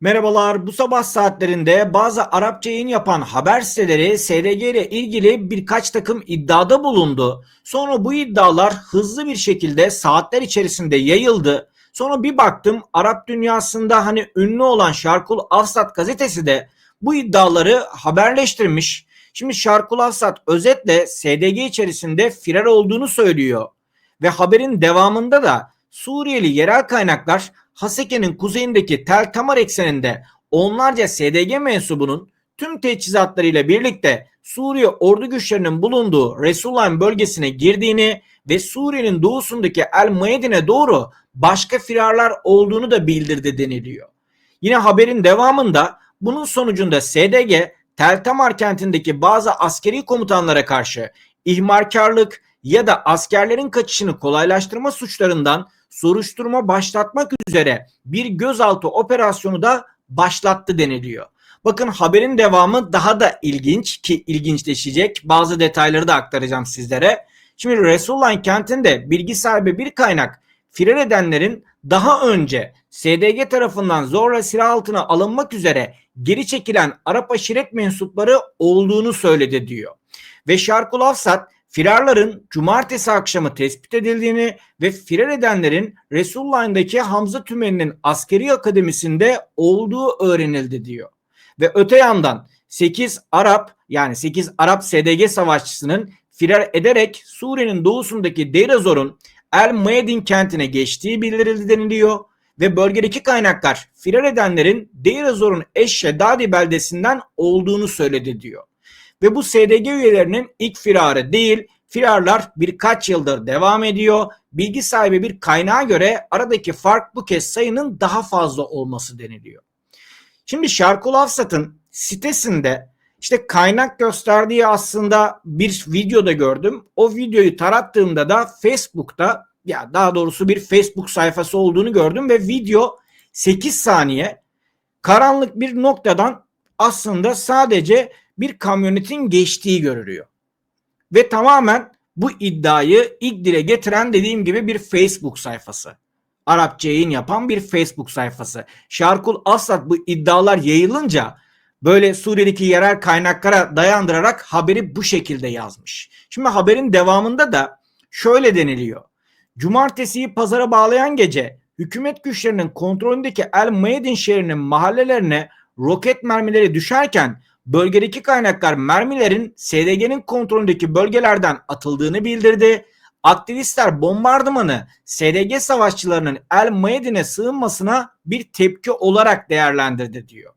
Merhabalar. Bu sabah saatlerinde bazı Arapça yayın yapan haber siteleri SDG ile ilgili birkaç takım iddiada bulundu. Sonra bu iddialar hızlı bir şekilde saatler içerisinde yayıldı. Sonra bir baktım Arap dünyasında hani ünlü olan Şarkul Afsat gazetesi de bu iddiaları haberleştirmiş. Şimdi Şarkul Afsat özetle SDG içerisinde firar olduğunu söylüyor. Ve haberin devamında da Suriyeli yerel kaynaklar Haseke'nin kuzeyindeki Tel Tamar ekseninde onlarca SDG mensubunun tüm teçhizatlarıyla birlikte Suriye ordu güçlerinin bulunduğu Resulayn bölgesine girdiğini ve Suriye'nin doğusundaki El Mueddin'e doğru başka firarlar olduğunu da bildirdi deniliyor. Yine haberin devamında bunun sonucunda SDG Tel Tamar kentindeki bazı askeri komutanlara karşı ihmalkarlık ya da askerlerin kaçışını kolaylaştırma suçlarından soruşturma başlatmak üzere bir gözaltı operasyonu da başlattı deniliyor. Bakın haberin devamı daha da ilginç ki ilginçleşecek. Bazı detayları da aktaracağım sizlere. Şimdi Resulullah kentinde bilgi sahibi bir kaynak firar edenlerin daha önce SDG tarafından zorla silah altına alınmak üzere geri çekilen Arap aşiret mensupları olduğunu söyledi diyor. Ve Şarkul Afsat firarların cumartesi akşamı tespit edildiğini ve firar edenlerin Resulullah'ındaki Hamza Tümeni'nin askeri akademisinde olduğu öğrenildi diyor. Ve öte yandan 8 Arap yani 8 Arap SDG savaşçısının firar ederek Suriye'nin doğusundaki Deir ez-Zor'un El Mueddin kentine geçtiği bildirildi deniliyor ve bölgedeki kaynaklar firar edenlerin Deir ez-Zor'un Eşşedadi beldesinden olduğunu söyledi diyor. Ve bu SDG üyelerinin ilk firarı değil, firarlar birkaç yıldır devam ediyor. Bilgi sahibi bir kaynağa göre aradaki fark bu kez sayının daha fazla olması deniliyor. Şimdi Şarkul Afsat'ın sitesinde işte kaynak gösterdiği aslında bir videoda gördüm. O videoyu tarattığımda da Facebook'ta ya daha doğrusu bir Facebook sayfası olduğunu gördüm ve video 8 saniye karanlık bir noktadan aslında sadece bir kamyonetin geçtiği görülüyor. Ve tamamen bu iddiayı ilk dile getiren dediğim gibi bir Facebook sayfası. Arapça yayın yapan bir Facebook sayfası. Şarkul Asad bu iddialar yayılınca böyle Suriye'deki yerel kaynaklara dayandırarak haberi bu şekilde yazmış. Şimdi haberin devamında da şöyle deniliyor. Cumartesiyi pazara bağlayan gece hükümet güçlerinin kontrolündeki El Mueddin şehrinin mahallelerine roket mermileri düşerken bölgedeki kaynaklar mermilerin SDG'nin kontrolündeki bölgelerden atıldığını bildirdi. Aktivistler bombardımanı SDG savaşçılarının El Mueddin'e sığınmasına bir tepki olarak değerlendirdi diyor.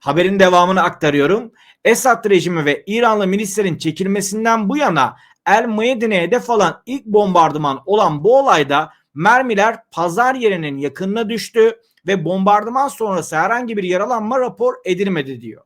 Haberin devamını aktarıyorum. Esad rejimi ve İranlı milislerin çekilmesinden bu yana El Mueddin'e hedef alan ilk bombardıman olan bu olayda mermiler pazar yerinin yakınına düştü ve bombardıman sonrası herhangi bir yaralanma rapor edilmedi diyor.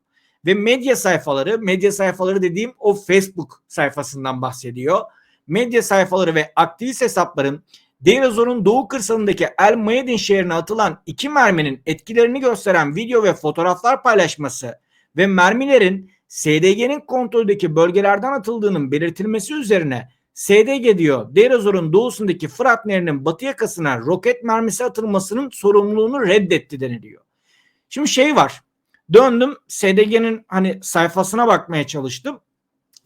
Ve medya sayfaları, medya sayfaları dediğim o Facebook sayfasından bahsediyor. Medya sayfaları ve aktivist hesapların Deir ez-Zor'un doğu kırsalındaki El Mueddin şehrine atılan iki merminin etkilerini gösteren video ve fotoğraflar paylaşması ve mermilerin SDG'nin kontroldeki bölgelerden atıldığının belirtilmesi üzerine SDG diyor Deir ez-Zor'un doğusundaki Fırat Nehri'nin batı yakasına roket mermisi atılmasının sorumluluğunu reddetti deniliyor. Şimdi şey var. Döndüm SDG'nin hani sayfasına bakmaya çalıştım.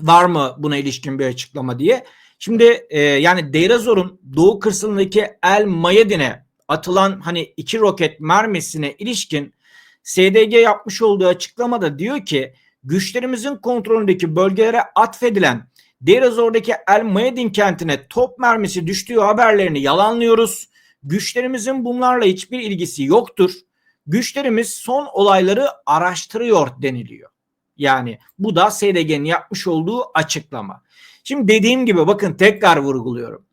Var mı buna ilişkin bir açıklama diye. Şimdi e, yani Deir ez-Zor'un doğu kırsalındaki El Mayedin'e atılan hani iki roket mermisine ilişkin SDG yapmış olduğu açıklamada diyor ki güçlerimizin kontrolündeki bölgelere atfedilen Deir ez-Zor'daki El Mueddin kentine top mermisi düştüğü haberlerini yalanlıyoruz. Güçlerimizin bunlarla hiçbir ilgisi yoktur. Güçlerimiz son olayları araştırıyor deniliyor. Yani bu da SDG'nin yapmış olduğu açıklama. Şimdi dediğim gibi bakın tekrar vurguluyorum.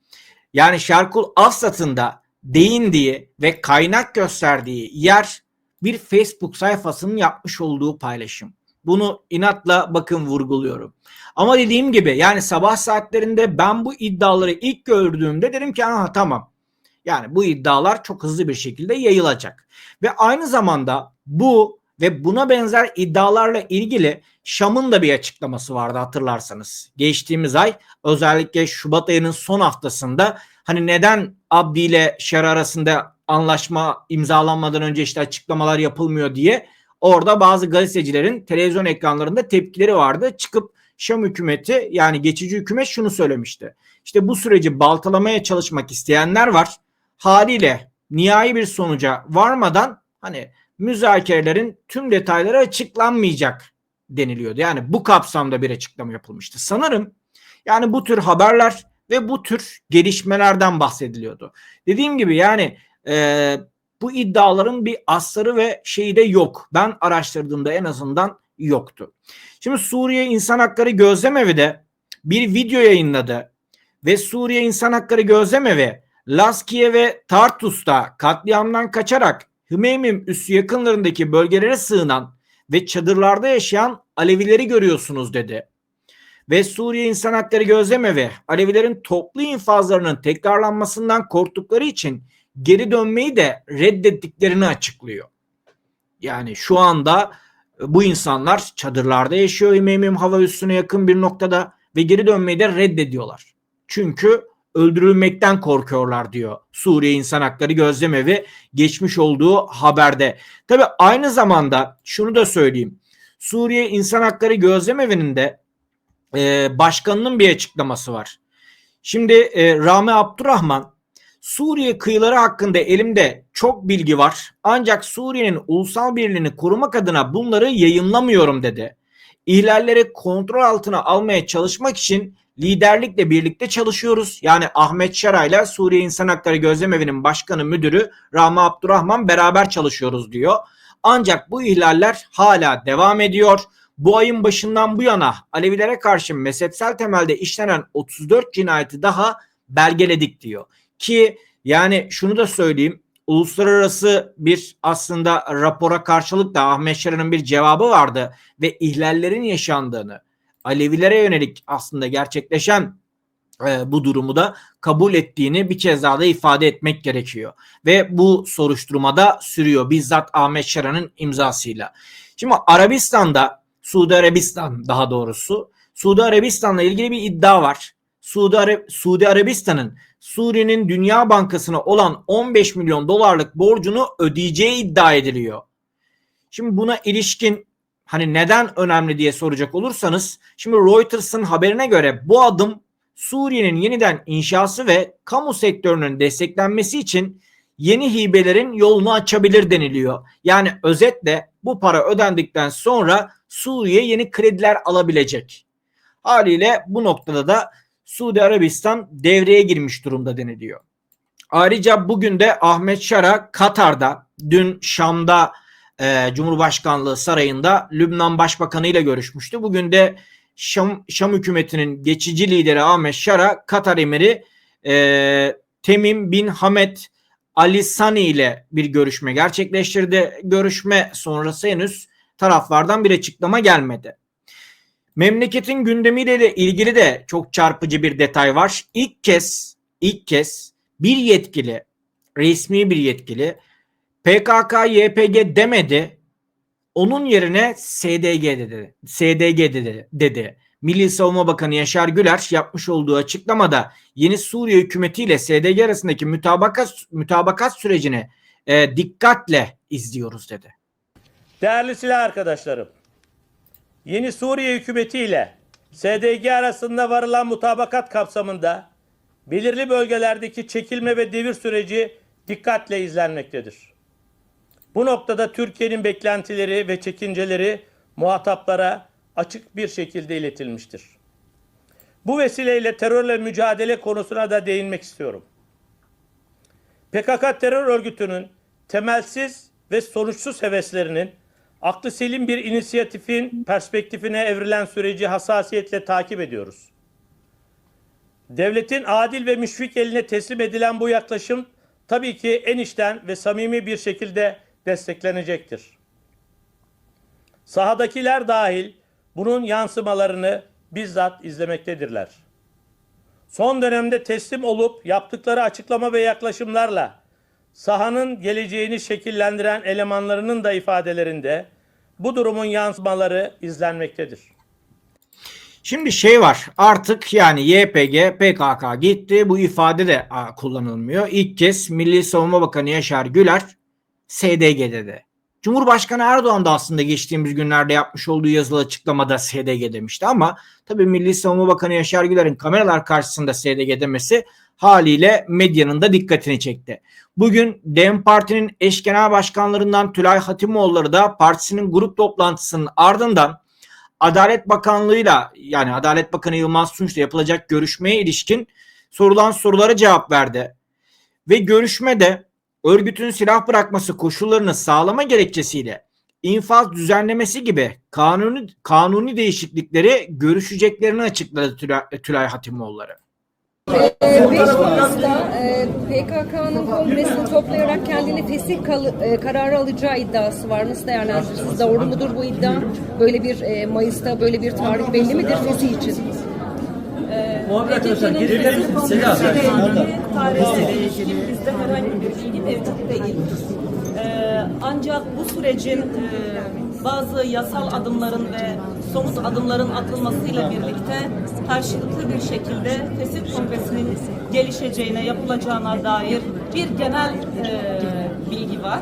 Yani Şarkul Afsat'ın da değindiği ve kaynak gösterdiği yer bir Facebook sayfasının yapmış olduğu paylaşım. Bunu inatla bakın vurguluyorum. Ama dediğim gibi yani sabah saatlerinde ben bu iddiaları ilk gördüğümde dedim ki aha tamam. Yani bu iddialar çok hızlı bir şekilde yayılacak. Ve aynı zamanda bu Ve buna benzer iddialarla ilgili Şam'ın da bir açıklaması vardı hatırlarsanız. Geçtiğimiz ay özellikle Şubat ayının son haftasında hani neden Abdi ile Şer arasında anlaşma imzalanmadan önce işte açıklamalar yapılmıyor diye orada bazı gazetecilerin televizyon ekranlarında tepkileri vardı. Çıkıp Şam hükümeti yani geçici hükümet şunu söylemişti. İşte bu süreci baltalamaya çalışmak isteyenler var. Haliyle nihai bir sonuca varmadan hani müzakerelerin tüm detayları açıklanmayacak deniliyordu. Yani bu kapsamda bir açıklama yapılmıştı. Sanırım yani bu tür haberler ve bu tür gelişmelerden bahsediliyordu. Dediğim gibi yani e, bu iddiaların bir asları ve şeyi de yok. Ben araştırdığımda en azından yoktu. Şimdi Suriye İnsan Hakları Gözlemevi de bir video yayınladı ve Suriye İnsan Hakları Gözlemevi Laskiye ve Tartus'ta katliamdan kaçarak Hümeymim üssü yakınlarındaki bölgelere sığınan ve çadırlarda yaşayan Alevileri görüyorsunuz dedi. Ve Suriye İnsan Hakları Gözlemevi Alevilerin toplu infazlarının tekrarlanmasından korktukları için geri dönmeyi de reddettiklerini açıklıyor. Yani şu anda bu insanlar çadırlarda yaşıyor Hümeymim hava üssüne yakın bir noktada ve geri dönmeyi de reddediyorlar. Çünkü öldürülmekten korkuyorlar diyor Suriye İnsan Hakları Gözlemevi geçmiş olduğu haberde. Tabi aynı zamanda şunu da söyleyeyim. Suriye İnsan Hakları Gözlemevi'nin de e, başkanının bir açıklaması var. Şimdi e, Rami Abdurrahman Suriye kıyıları hakkında elimde çok bilgi var. Ancak Suriye'nin ulusal birliğini korumak adına bunları yayınlamıyorum dedi. İhlalleri kontrol altına almaya çalışmak için liderlikle birlikte çalışıyoruz. Yani Ahmet ile Suriye İnsan Hakları Gözlemevi'nin başkanı müdürü Rami Abdurrahman beraber çalışıyoruz diyor. Ancak bu ihlaller hala devam ediyor. Bu ayın başından bu yana Alevilere karşı mezhepsel temelde işlenen 34 cinayeti daha belgeledik diyor. Ki yani şunu da söyleyeyim uluslararası bir aslında rapora karşılık da Ahmet Şara'nın bir cevabı vardı ve ihlallerin yaşandığını Alevilere yönelik aslında gerçekleşen e, bu durumu da kabul ettiğini bir kez daha da ifade etmek gerekiyor. Ve bu soruşturmada sürüyor bizzat Ahmet Şara'nın imzasıyla. Şimdi Arabistan'da Suudi Arabistan daha doğrusu Suudi Arabistan'la ilgili bir iddia var. Suudi, Ara Suudi Arabistan'ın Suriye'nin Dünya Bankası'na olan 15 milyon dolarlık borcunu ödeyeceği iddia ediliyor. Şimdi buna ilişkin hani neden önemli diye soracak olursanız şimdi Reuters'ın haberine göre bu adım Suriye'nin yeniden inşası ve kamu sektörünün desteklenmesi için yeni hibelerin yolunu açabilir deniliyor. Yani özetle bu para ödendikten sonra Suriye yeni krediler alabilecek. Haliyle bu noktada da Suudi Arabistan devreye girmiş durumda deniliyor. Ayrıca bugün de Ahmet Şara Katar'da dün Şam'da e, Cumhurbaşkanlığı sarayında Lübnan Başbakanı ile görüşmüştü. Bugün de Şam, Şam hükümetinin geçici lideri Ahmet Şara Katar emiri e, Temim bin Hamed Ali Sani ile bir görüşme gerçekleştirdi. Görüşme sonrası henüz taraflardan bir açıklama gelmedi. Memleketin gündemiyle de ilgili de çok çarpıcı bir detay var. İlk kez ilk kez bir yetkili resmi bir yetkili PKK YPG demedi. Onun yerine SDG dedi. SDG dedi. dedi. Milli Savunma Bakanı Yaşar Güler yapmış olduğu açıklamada yeni Suriye hükümeti ile SDG arasındaki mütabakat mütabakat sürecini e, dikkatle izliyoruz dedi. Değerli silah arkadaşlarım, yeni Suriye hükümeti ile SDG arasında varılan mutabakat kapsamında belirli bölgelerdeki çekilme ve devir süreci dikkatle izlenmektedir. Bu noktada Türkiye'nin beklentileri ve çekinceleri muhataplara açık bir şekilde iletilmiştir. Bu vesileyle terörle mücadele konusuna da değinmek istiyorum. PKK terör örgütünün temelsiz ve sonuçsuz heveslerinin aklı selim bir inisiyatifin perspektifine evrilen süreci hassasiyetle takip ediyoruz. Devletin adil ve müşfik eline teslim edilen bu yaklaşım tabii ki en içten ve samimi bir şekilde desteklenecektir. Sahadakiler dahil bunun yansımalarını bizzat izlemektedirler. Son dönemde teslim olup yaptıkları açıklama ve yaklaşımlarla sahanın geleceğini şekillendiren elemanlarının da ifadelerinde bu durumun yansımaları izlenmektedir. Şimdi şey var artık yani YPG, PKK gitti bu ifade de kullanılmıyor. İlk kez Milli Savunma Bakanı Yaşar Güler SDG'de de. Cumhurbaşkanı Erdoğan da aslında geçtiğimiz günlerde yapmış olduğu yazılı açıklamada SDG demişti ama tabii Milli Savunma Bakanı Yaşar Güler'in kameralar karşısında SDG demesi haliyle medyanın da dikkatini çekti. Bugün DEM Parti'nin eş genel başkanlarından Tülay Hatimoğulları da partisinin grup toplantısının ardından Adalet Bakanlığı'yla yani Adalet Bakanı Yılmaz Tunç'la yapılacak görüşmeye ilişkin sorulan sorulara cevap verdi. Ve görüşmede örgütün silah bırakması koşullarını sağlama gerekçesiyle infaz düzenlemesi gibi kanuni kanuni değişiklikleri görüşeceklerini açıkladı Tülay, Tülay Hatimoğulları. 5 Mayıs'ta e, PKK'nın kongresini toplayarak kendini fesih e, kararı alacağı iddiası var. Nasıl değerlendirirsiniz? Doğru mudur bu iddia? Böyle bir e, Mayıs'ta böyle bir tarih belli midir fesih için? PKK'nın fesih kongresiyle ilgili tarihle ilişkin bizde herhangi bir bilgi mevcut değil. Ee, ancak bu sürecin e, bazı yasal adımların ve somut adımların atılmasıyla birlikte karşılıklı bir şekilde fesih kongresinin gelişeceğine, yapılacağına dair bir genel e, bilgi var.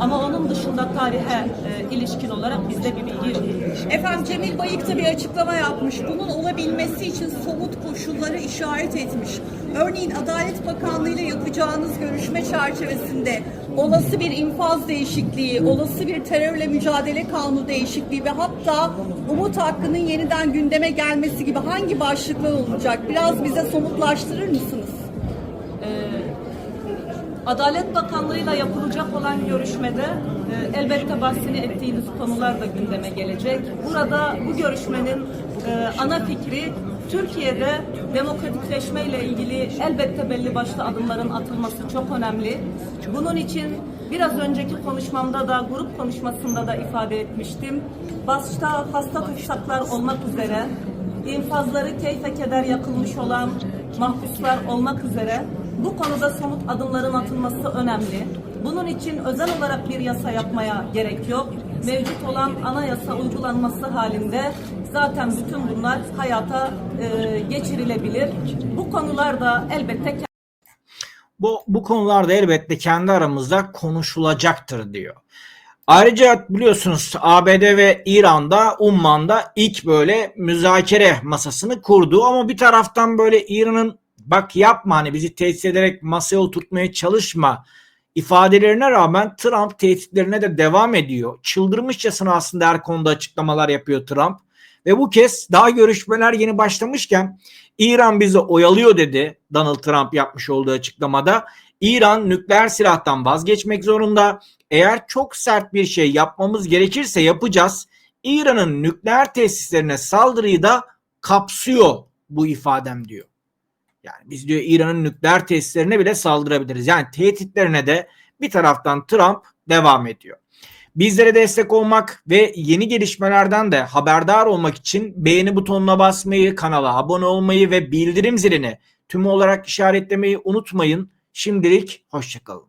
Ama onun dışında tarihe e, ilişkin olarak bizde bir bilgi yok. Efendim Cemil Bayık da bir açıklama yapmış. Bunun olabilmesi için somut koşulları işaret etmiş. Örneğin Adalet Bakanlığı ile yapacağınız görüşme çerçevesinde olası bir infaz değişikliği, olası bir terörle mücadele kanunu değişikliği ve hatta umut hakkının yeniden gündeme gelmesi gibi hangi başlıklar olacak? Biraz bize somutlaştırır mısınız? Adalet Bakanlığı'yla yapılacak olan görüşmede e, elbette bahsini ettiğiniz konular da gündeme gelecek. Burada bu görüşmenin e, ana fikri Türkiye'de demokratikleşme ile ilgili elbette belli başlı adımların atılması çok önemli. Bunun için biraz önceki konuşmamda da grup konuşmasında da ifade etmiştim. Başta hasta tutsak olmak üzere infazları keyfe keder yakılmış olan mahpuslar olmak üzere bu konuda somut adımların atılması önemli. Bunun için özel olarak bir yasa yapmaya gerek yok. Mevcut olan anayasa uygulanması halinde zaten bütün bunlar hayata e, geçirilebilir. Bu konular da elbette Bu, bu konularda elbette kendi aramızda konuşulacaktır diyor. Ayrıca biliyorsunuz ABD ve İran'da Umman'da ilk böyle müzakere masasını kurdu ama bir taraftan böyle İran'ın bak yapma hani bizi tehdit ederek masaya oturtmaya çalışma ifadelerine rağmen Trump tehditlerine de devam ediyor. Çıldırmışçasına aslında her konuda açıklamalar yapıyor Trump. Ve bu kez daha görüşmeler yeni başlamışken İran bizi oyalıyor dedi Donald Trump yapmış olduğu açıklamada. İran nükleer silahtan vazgeçmek zorunda. Eğer çok sert bir şey yapmamız gerekirse yapacağız. İran'ın nükleer tesislerine saldırıyı da kapsıyor bu ifadem diyor. Yani biz diyor İran'ın nükleer tesislerine bile saldırabiliriz. Yani tehditlerine de bir taraftan Trump devam ediyor. Bizlere destek olmak ve yeni gelişmelerden de haberdar olmak için beğeni butonuna basmayı, kanala abone olmayı ve bildirim zilini tüm olarak işaretlemeyi unutmayın. Şimdilik hoşçakalın.